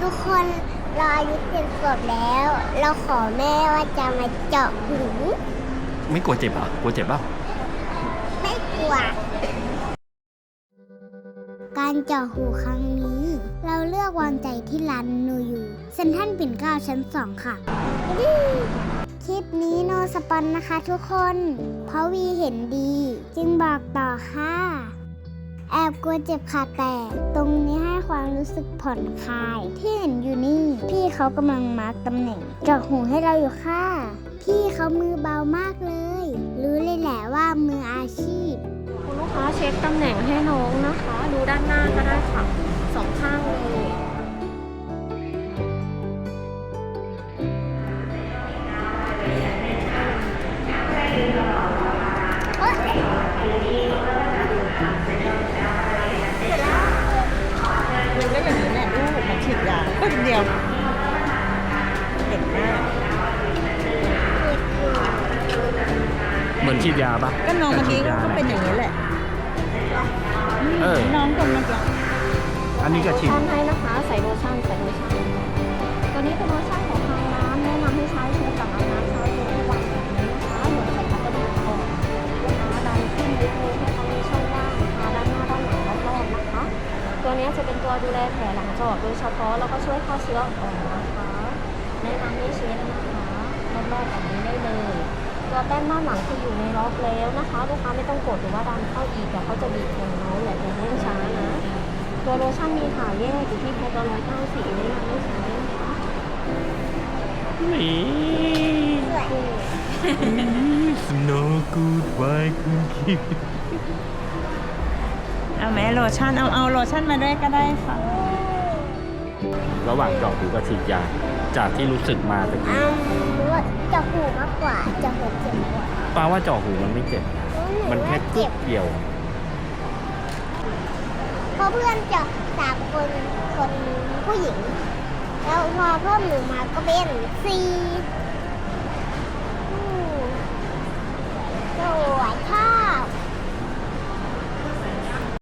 ทุกคนรออายุเจ็ดขวบแล้ว เราขอแม่ว่าจะมาเจาะหูไม่กลัวเจ็บเหรอกลัวเจ็บเปล่าไม่กลัว การเจาะหูครั้งนี้ เราเลือกวางใจที่ร้านนูอยู่เซนทรันปิ่นเกล้าชั้นสองค่ะ คลิปนี้โนสปอนนะคะทุกคน เพราะวีเห็นดี จึงบอกต่อค่ะ แอบกลัวเจ็บขาแต่ ตรงนี้ให้ความรู้สึกผ่อนคลาย ที่เห็นอยู่นี่ พี่เขากำลังมาร์กตำแหน่งจาะหูให้เราอยู่ค่ะ พี่เขามือเบามากเลย รู้เลยแหละว่ามืออาชีพ คุณลูกค้าเช็คตำแหน่งให้น้องนะคะ ดูด้านหน้าก็ได้ค่ะสองข้างเลย มือนฉีดยาปะก็น้องเมื่อกี้ฉีดยาก็เป็นอย่างนี้แหละเออน้องคนเมื่อกี้อันนี้ก็ฉีดทำให้นะคะใส่โลชั่นใส่โลชั่นตัวนี้เป็นโลชั่นของทางร้านแนะนำให้ใช้เชื้อกับอาบน้ำเช้าเย็นทุกวันแบบนี้นะคะเหมือนใส่พัสดุก่อนลูกค้าดันขึ้นนิดนึงให้เขามีช่องว่างทาด้านหน้าด้านหลังรอบๆนะคะ ตัวนี้จะเป็นตัวดูแลแผลหลังเจาะโดยเฉพาะแล้วก็ช่วยฆ่าเชื้ออ่อนนะคะแนะนำให้เช็ดนะคะรอบๆแบบนี้ได้เลย ตัวแป้งด้านหลังคืออยู่ในล็อกแล้วนะคะลูกค้าไม่ต้องกดหรือว่าดันเข้าอีกเดี๋ยวเขาจะบีบแขนน้องอย่าอย่าเร่งช้านะ ตัวโลชั่นมีขายแยกอยู่ที่แพ็คละร้อยเก้าสิบแนะนำให้ใช้นะคะนี่ Snow good white cookie เอาไหมโลชั่นเอาเอาโลชั่นมาด้วยก็ได้ค่ะ ระหว่างเจาะหูกับฉีดยาจากที่รู้สึกมาตะกี้อ้าวรู้ว่า เจาะหูมากกว่าเจาะหูเจ็บกว่าป้าว่าเจาะหูมันไม่เจ็บ มันแค่เจ็บเกี่ยวเพราะเพื่อนเจาะสามคนคนผู้หญิง แล้วพอเพิ่มหนูมาก็เป็นสี่